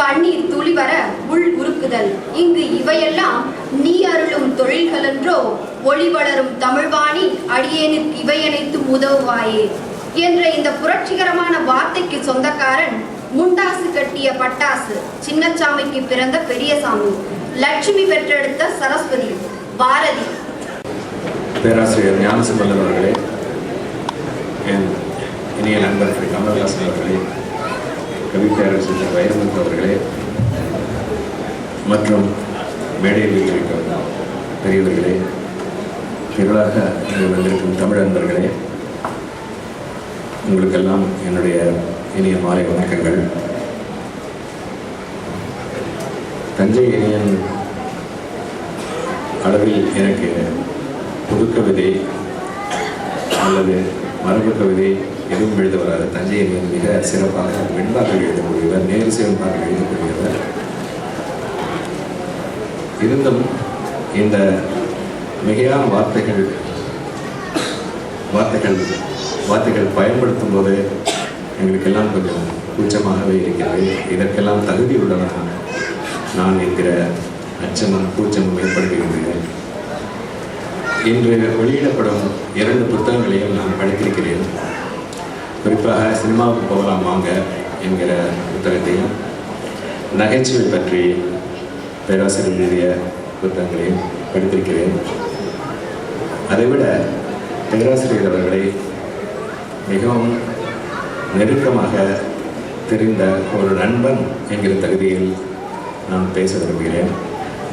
கண்ணீர் துளி வர உள் உருக்குதல். இங்கு இவையெல்லாம் நீ அருளும் தொழில்களென்றோ ஒளி வளரும் தமிழ்வாணி அடியேனுக்கு இவையனைத்தும் உதவுவாயே. என்ற இந்த புரட்சிகரமான வார்த்தைக்கு சொந்தக்காரன் முண்டாசு கட்டிய பட்டாசு சின்னச்சாமிக்கு பிறந்த பெரியசாமி லட்சுமி பெற்றெடுத்த சரஸ்வதி பாரதி. பேராசிரியர் ஞானசம்பந்தன் அவர்களே என் இனிய நண்பர்கள் கமல்ஹாசன் அவர்களே கவி சென்ற வைரமுத்து அவர்களே மற்றும் மேடையில் இருக்கும் பெரியவர்களே திரளாக இங்கு வந்திருக்கும் தமிழ் நண்பர்களே உங்களுக்கெல்லாம் என்னுடைய இனிய மாலை வணக்கங்கள். தஞ்சை இனியன் அளவில் எனக்கு புது கவிதை அல்லது மரபு கவிதை எதுவும் எழுத வராது தஞ்சையை இனியன் மிக சிறப்பாக வெண்பாக எழுதக்கூடியவர் நேரு சிவன்பாக எழுதக்கூடியவர். இருந்தும் இந்த மிகையான வார்த்தைகள் வார்த்தைகள் வார்த்தைகள் பயன்படுத்தும் போது எங்களுக்கெல்லாம் கொஞ்சம் கூச்சமாகவே இருக்கிறது. இதற்கெல்லாம் தகுதி உள்ளவனாக நான் என்கிற அச்சமும் கூச்சமும் ஏற்படுகிறது இன்று வெளியிடப்படும் இரண்டு புத்தகங்களையும் நான் படித்திருக்கிறேன். குறிப்பாக சினிமாவுக்கு போகலாம் வாங்க என்கிற புத்தகத்தையும் நகைச்சுவை பற்றி பேராசிரியர் எழுதிய புத்தகங்களையும் படித்திருக்கிறேன். அதைவிட பேராசிரியர் அவர்களை மிகவும் நெருக்கமாக தெரிந்த ஒரு நண்பன் என்கிற தகுதியில் நான் பேச விரும்புகிறேன்.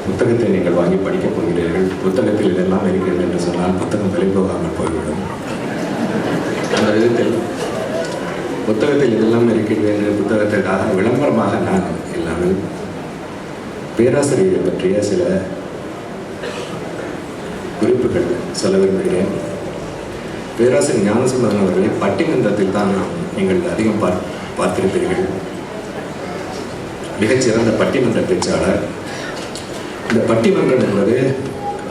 புத்தகத்தை நீங்கள் வாங்கி படிக்கப் போகிறீர்கள். புத்தகத்தில் இதெல்லாம் இருக்கிறது என்று சொன்னால் புத்தகம் விலை போய்விடும். அந்த விதத்தில் புத்தகத்தில் இதெல்லாம் இருக்கிறது புத்தகத்திற்காக விளம்பரமாக நான் இல்லாமல் பேராசிரியரை பற்றிய சில குறிப்புகள் சொல்ல விரும்புகிறேன். பேராசிரியர் ஞானசம்பந்தன் அவர்களை பட்டிமன்றத்தில் தான் நாம் நீங்கள் அதிகம் பார் பார்த்திருப்பீர்கள். மிகச்சிறந்த பட்டிமன்ற பேச்சாளர். இந்த பட்டிமன்றம் என்பது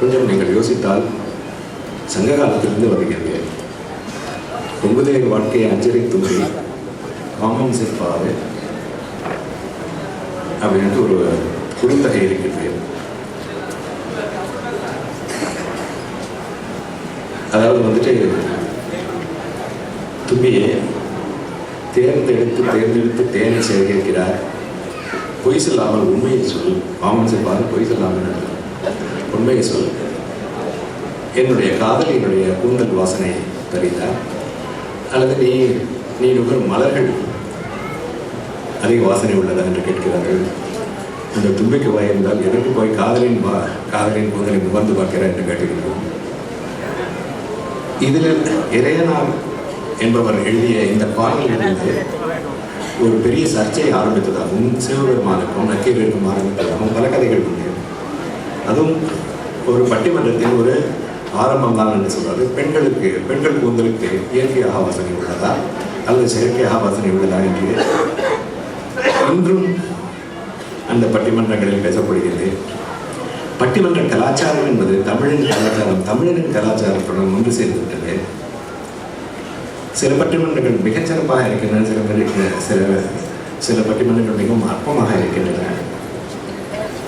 கொஞ்சம் நீங்கள் யோசித்தால் சங்க காலத்திலிருந்து வருகிறது. கொங்குதேர் வாழ்க்கையை அஞ்சலி தும்பி காமம் சிற்பாறு அப்படின்ட்டு ஒரு குறுந்தகை இருக்கிறது அதாவது வந்துட்டு தும்பியை தேர்ந்தெடுத்து தேர்ந்தெடுத்து தேனை சேகரிக்கிறார். பொய் சொல்லாமல் உண்மையை சொல் காமன் செல்வாரு பொய் சொல்லாமல் உண்மையை சொல். என்னுடைய காதலியினுடைய கூந்தல் வாசனை தெரியுதா அல்லது நீ நீ மலர்கள். அதிக வாசனை உள்ளதா என்று கேட்கிறார்கள். இந்த தும்பிக்கு வாயிருந்தால் எதற்கு போய் காதலின் வா காதலின் கூந்தலை முகர்ந்து பார்க்கிறார் என்று கேட்டுக்கிறோம் இதில் இறையனார் என்பவர் எழுதிய இந்த பாடலிலிருந்து ஒரு பெரிய சர்ச்சையை ஆரம்பித்ததாகவும் சிவபெருமானுக்கும் நக்கீரருக்கும் ஆரம்பித்ததாகவும் பல கதைகள் உண்டு. அதுவும் ஒரு பட்டிமன்றத்தில் ஒரு ஆரம்பம் தான் என்று சொல்வது பெண்களுக்கு பெண்கள் கூந்தலுக்கு இயற்கையாக வாசனை உள்ளதா? அல்லது செயற்கையாக வாசனை உள்ளதா என்று இன்றும் அந்த பட்டிமன்றங்களில் பேசப்படுகிறது. பட்டிமன்ற கலாச்சாரம் என்பது தமிழின் கலாச்சாரம் தமிழரின் கலாச்சாரத்துடன் ஒன்று சேர்ந்து விட்டது சில பட்டிமன்றங்கள் மிகச் சிறப்பாக இருக்கின்றன சில சில சில பட்டிமன்றங்கள் மிகவும் அற்பமாக இருக்கின்றன.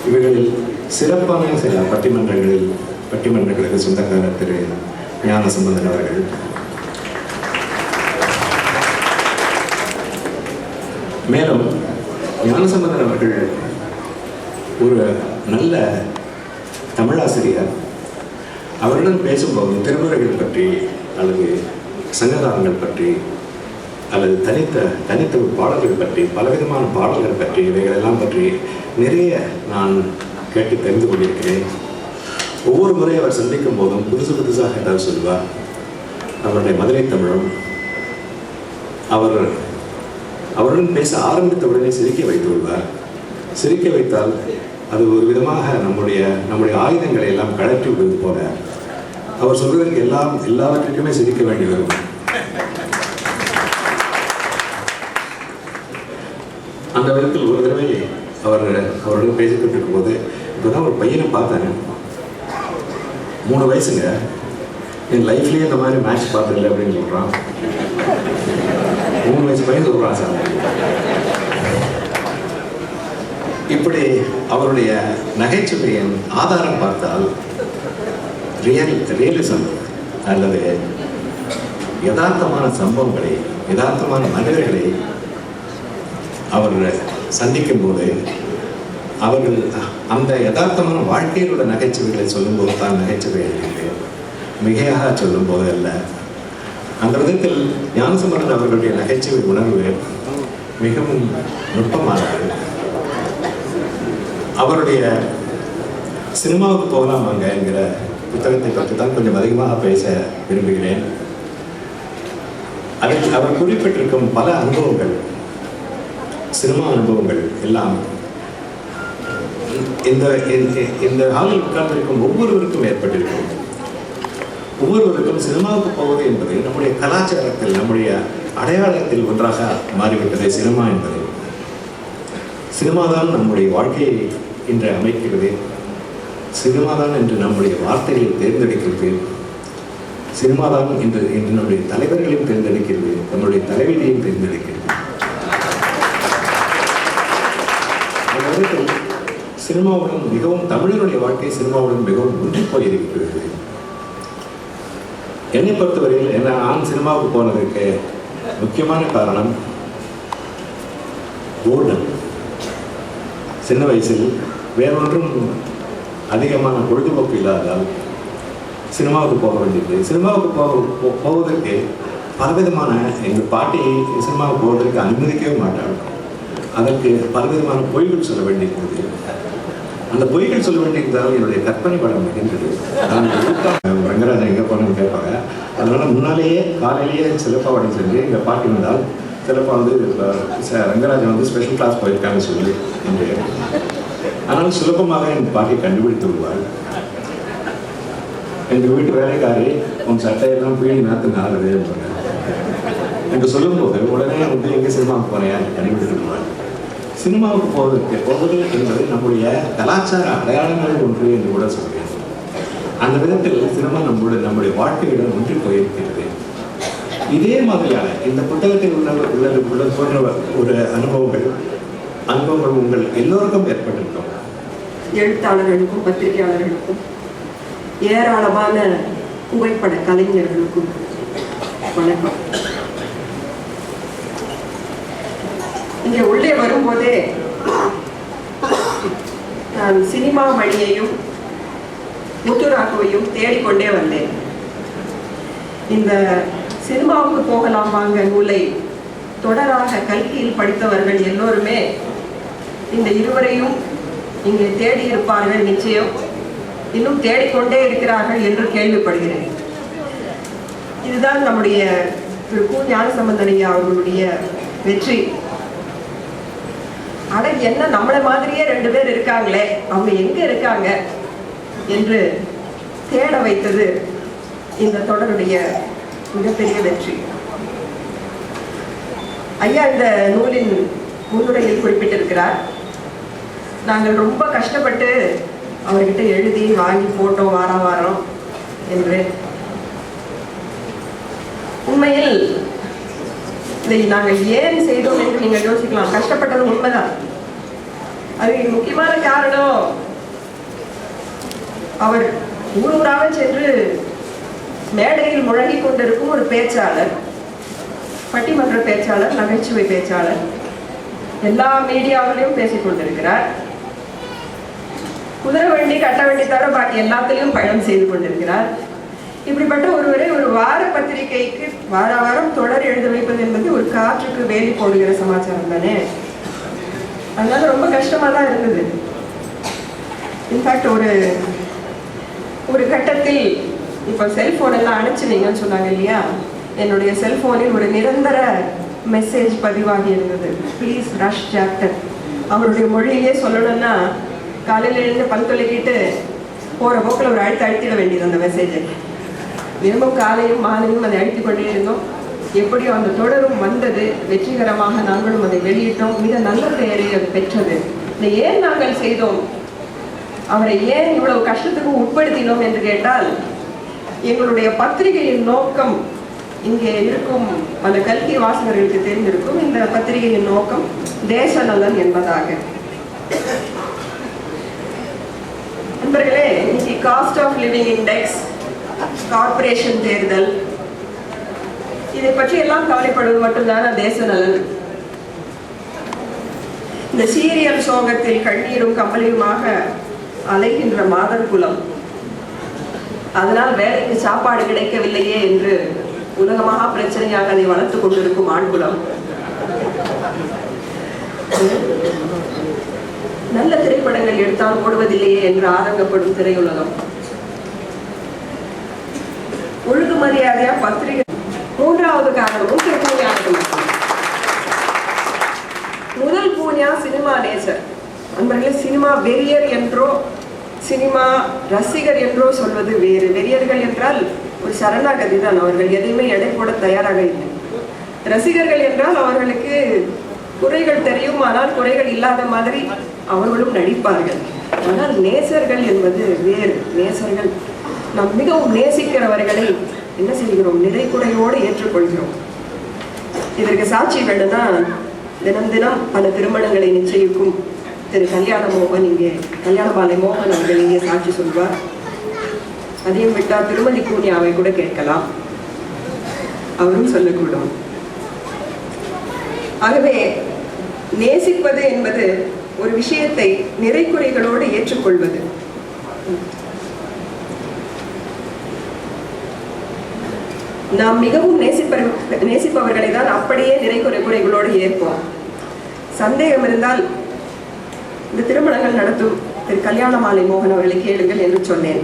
இவைகளில் சிறப்பான சில பட்டிமன்றங்களில் பட்டிமன்றங்களுக்கு சொந்தக்காரர் திரு ஞான சம்பந்தன் அவர்கள். மேலும் ஞானசம்பந்தன் அவர்கள் ஒரு நல்ல தமிழாசிரியர். அவருடன் பேசும்போது திருமுறைகள் பற்றி அல்லது சங்ககாரங்கள் பற்றி அல்லது தனித்த தனித்த பாடல்கள் பற்றி பலவிதமான பாடல்கள் பற்றி இவைகளெல்லாம் பற்றி நிறைய நான் கேட்டு தெரிந்து கொண்டிருக்கிறேன். ஒவ்வொரு முறையும் அவர் சந்திக்கும் போதும் புதுசு புதுசாக ஏதாவது சொல்வார் அவருடைய மதுரை தமிழும் அவர் அவருடன் பேச ஆரம்பித்த உடனே சிரிக்க வைத்து விடுவார் சிரிக்க வைத்தால் அது ஒரு விதமாக நம்முடைய நம்முடைய ஆயுதங்களை எல்லாம் கழற்றி விடுவது போல. அவர் சொல்வதற்கு எல்லாம் எல்லாவற்றிற்குமே சிரிக்க வேண்டி வரும் அந்த விதத்தில் ஒரு தடவை அவர் அவருடன் பேசிக்கொண்டிருக்கும் போது இப்போதான் ஒரு பையனை பார்த்தேன் மூணு வயசுங்க. என் லைஃப்லேயே இந்த மாதிரி மேட்ச் பார்த்ததில்லை அப்படின்னு சொல்கிறான் மூணு வயசு பையன் சொல்கிறான் சார். இப்படி அவருடைய நகைச்சுவையின் ஆதாரம் பார்த்தால் ரியல் ரியலிசம் அல்லது யதார்த்தமான சம்பவங்களை யதார்த்தமான மனிதர்களை அவர் சந்திக்கும் போது அவர்கள் அந்த யதார்த்தமான வாழ்க்கையில் உள்ள நகைச்சுவைகளை சொல்லும்போது தான் நகைச்சுவை மிகையாக சொல்லும் போது அல்ல. அந்த விதத்தில் ஞானசம்பந்தன் அவர்களுடைய நகைச்சுவை உணர்வு மிகவும் நுட்பமானது. அவருடைய சினிமாவுக்கு போகலாம் வாங்க என்கிற புத்தகத்தை பற்றி தான் கொஞ்சம் அதிகமாக பேச விரும்புகிறேன். அதில் அவர் குறிப்பிட்டிருக்கும் பல அனுபவங்கள் சினிமா அனுபவங்கள் எல்லாம் இந்த இந்த- இந்த ஹாலில் உட்கார்ந்திருக்கும் ஒவ்வொருவருக்கும் ஏற்பட்டிருக்கும். ஒவ்வொருவருக்கும் சினிமாவுக்கு போவது என்பது நம்முடைய கலாச்சாரத்தில் நம்முடைய அடையாளத்தில் ஒன்றாக மாறிவிட்டது சினிமா என்பது. சினிமா தான் நம்முடைய வாழ்க்கையை இன்று அமைக்கிறது. சினிமா தான் என்று நம்முடைய வார்த்தைகளை தேர்ந்தெடுக்கிறது. சினிமா தான் இன்று இன்று நம்முடைய தலைவர்களையும் தேர்ந்தெடுக்கிறது. நம்முடைய தலைவியையும் தேர்ந்தெடுக்கிறது அந்த விதத்தில் சினிமாவுடன் மிகவும் தமிழருடைய வாழ்க்கை சினிமாவுடன் மிகவும் ஒன்றி போயிருக்கிறது. என்னை பொறுத்தவரையில் என்ன நான் சினிமாவுக்கு போனதுக்கு முக்கியமான காரணம் போர்டம் சின்ன வயசில் வேறொன்றும் அதிகமான பொழுதுபோக்கு இல்லாததால் சினிமாவுக்கு போக வேண்டியது சினிமாவுக்கு போக போ- போவதற்கு பலவிதமான எங்கள் பாட்டி சினிமாவுக்கு போவதற்கு அனுமதிக்கவே மாட்டாள் அதற்கு பலவிதமான பொய்கள் சொல்ல வேண்டியிருக்கிறது. அந்த பொய்கள் சொல்ல வேண்டியிருந்தாலும் என்னுடைய கற்பனை படம் மிகுந்தது. நான் ரங்கராஜன் எங்கே போனேன்னு கேட்பாங்க. அதனால முன்னாலேயே காலையிலேயே சிலப்பாவடம் செஞ்சு எங்கள் பாட்டி வந்தால் சிலப்பா வந்து ரங்கராஜன் வந்து ஸ்பெஷல் கிளாஸ் போயிருக்காங்கன்னு சொல்லி என்று ஆனால் சுலபமாக என் பாட்டி கண்டுபிடித்து விடுவாள். எங்கள் வீட்டு வேலைக்காரி உன் சட்டையெல்லாம் பீடி நாற்று நாளுது என்று சொல்லும்போது உடனே வந்து எங்கே சினிமாவுக்கு போனேன் கண்டுபிடித்து விடுவாள். சினிமாவுக்கு போவதற்கு போவது என்பது நம்முடைய கலாச்சார அடையாளங்கள் ஒன்று என்று கூட சொல்கிறேன். அந்த விதத்தில் சினிமா நம்முடைய நம்முடைய வாழ்க்கையுடன் ஒன்றி போயிருக்கிறது. இதே மாதிரியான இந்த புத்தகத்தில் உள்ள உள்ளது உள்ள போன்ற ஒரு அனுபவங்கள் அனுபவங்கள் உங்கள் எல்லோருக்கும் ஏற்பட்டிருக்கும். எழுத்தாளர்களுக்கும் பத்திரிகையாளர்களுக்கும் ஏராளமான புகைப்பட கலைஞர்களுக்கும் வணக்கம். இங்கே உள்ளே வரும்போதே நான் சினிமா மணியையும் முத்துராக்குவையும் தேடிக்கொண்டே வந்தேன். இந்த சினிமாவுக்கு போகலாம் வாங்க நூலை தொடராக கல்கியில் படித்தவர்கள் எல்லோருமே இந்த இருவரையும் இங்கே தேடி இருப்பார்கள் நிச்சயம். இன்னும் தேடிக்கொண்டே இருக்கிறார்கள் என்று கேள்விப்படுகிறேன். இதுதான் நம்முடைய திரு கு. ஞானசம்பந்தனையா அவர்களுடைய வெற்றி. அட என்ன நம்மளை மாதிரியே ரெண்டு பேர் இருக்காங்களே? அவங்க எங்க இருக்காங்க? என்று தேட வைத்தது இந்த தொடருடைய மிகப்பெரிய வெற்றி. ஐயா இந்த நூலின் முன்னுரையில் குறிப்பிட்டிருக்கிறார். நாங்கள் ரொம்ப கஷ்டப்பட்டு அவர்கிட்ட எழுதி வாங்கி போட்டோம் வாரம் வாரம் என்று. உண்மையில் இதை நாங்கள் ஏன் செய்தோம் என்று நீங்கள் யோசிக்கலாம். கஷ்டப்பட்டது உண்மைதான். அதுக்கு முக்கியமான காரணம். அவர் ஊரூராக சென்று மேடையில் முழங்கி கொண்டிருக்கும் ஒரு பேச்சாளர் பட்டிமன்ற பேச்சாளர் நகைச்சுவை பேச்சாளர் எல்லா மீடியாவிலையும் பேசிக் கொண்டிருக்கிறார். குதிரை வண்டி கட்ட வண்டி தவிர பாக்கி எல்லாத்திலையும் பயணம் செய்து கொண்டிருக்கிறார். இப்படிப்பட்ட ஒருவரை ஒரு வார பத்திரிகைக்கு வார வாரம் தொடர் எழுத வைப்பது என்பது ஒரு காற்றுக்கு வேலி போடுகிற சமாச்சாரம் தானே? அதனால ரொம்ப கஷ்டமாக தான் இருந்தது இன்ஃபேக்ட் ஒரு ஒரு கட்டத்தில் இப்போ செல்ஃபோன் எல்லாம் அணைச்சினீங்கன்னு சொன்னாங்க இல்லையா? என்னுடைய செல்ஃபோனில் ஒரு நிரந்தர மெசேஜ் பதிவாகி இருந்தது. ப்ளீஸ் ரஷ் ஜாக்டர் அவருடைய மொழியிலே சொல்லணும்னா காலையில் எழுந்து பல் தொலைக்கிட்டு போகிற போக்கில் ஒரு அழுத்த அழுத்திட வேண்டியது அந்த மெசேஜை தினமும் காலையும் மாலையும் அதை அழுத்தி கொண்டே இருந்தோம். எப்படியோ அந்த தொடரும் வந்தது. வெற்றிகரமாக நாங்களும் அதை வெளியிட்டோம். மிக நல்ல பெயரை அது பெற்றது. இதை ஏன் நாங்கள் செய்தோம்? அவரை ஏன் இவ்வளவு கஷ்டத்துக்கு உட்படுத்தினோம் என்று கேட்டால் எங்களுடைய பத்திரிகையின் நோக்கம் இங்கே இருக்கும் பல கல்வி வாசகர்களுக்கு தெரிந்திருக்கும் இந்த பத்திரிகையின் நோக்கம் தேச நலன் என்பதாக. நண்பர்களே இன்னைக்கு cost of living index corporation தேர்தல் இதை பற்றி எல்லாம் கவலைப்படுவது மட்டும்தான் தேச நலன். இந்த சீரியல் சோகத்தில் கண்ணீரும் கம்பளியுமாக அலைகின்ற மாதர் குலம். அதனால் வேலைக்கு சாப்பாடு கிடைக்கவில்லையே என்று உலகமாக பிரச்சனையாக அதை வளர்த்துக் கொண்டிருக்கும் ஆண்குலம் நல்ல திரைப்படங்கள் எடுத்தால் ஓடுவதில்லையே என்று ஆதங்கப்படும் திரையுலகம். ஒழுங்கு மரியாதையா பத்திரிகை மூன்றாவது காரணமும் திருப்பூனியாவுக்கு மட்டும். முதல் பூனியா சினிமா நேசர் அன்பர்களே சினிமா வெறியர் என்றோ சினிமா ரசிகர் என்றோ சொல்வது வேறு. வெறியர்கள் என்றால் ஒரு சரணாகதி தான். அவர்கள் எதையுமே எடை போட தயாராக இல்லை. ரசிகர்கள் என்றால் அவர்களுக்கு குறைகள் தெரியும். ஆனால் குறைகள் இல்லாத மாதிரி அவர்களும் நடிப்பார்கள். ஆனால் நேசர்கள் என்பது வேறு. நேசர்கள் நாம் மிகவும் நேசிக்கிறவர்களை என்ன செய்கிறோம்? நிறைக்குறையோடு ஏற்றுக்கொள்கிறோம். இதற்கு சாட்சி வேண்டும்னா தினம் தினம் பல திருமணங்களை நிச்சயிக்கும் திரு கல்யாண மோகன் இங்கே கல்யாணபாலை மோகன் அவர்கள் இங்கே சாட்சி சொல்வார். அதையும் விட்டால் திருமதி கூனியாவை கூட கேட்கலாம். அவரும் சொல்லக்கூடும். ஆகவே நேசிப்பது என்பது ஒரு விஷயத்தை நிறைக்குறைகளோடு ஏற்றுக்கொள்வது. நாம் மிகவும் நேசிப்பவர் நேசிப்பவர்களை தான் அப்படியே நிறை குறைகளோடு ஏற்போம். சந்தேகம் இருந்தால் இந்த திருமணங்கள் நடத்தும் திரு கல்யாண மாலை மோகன் அவர்களை கேளுங்கள் என்று சொன்னேன்.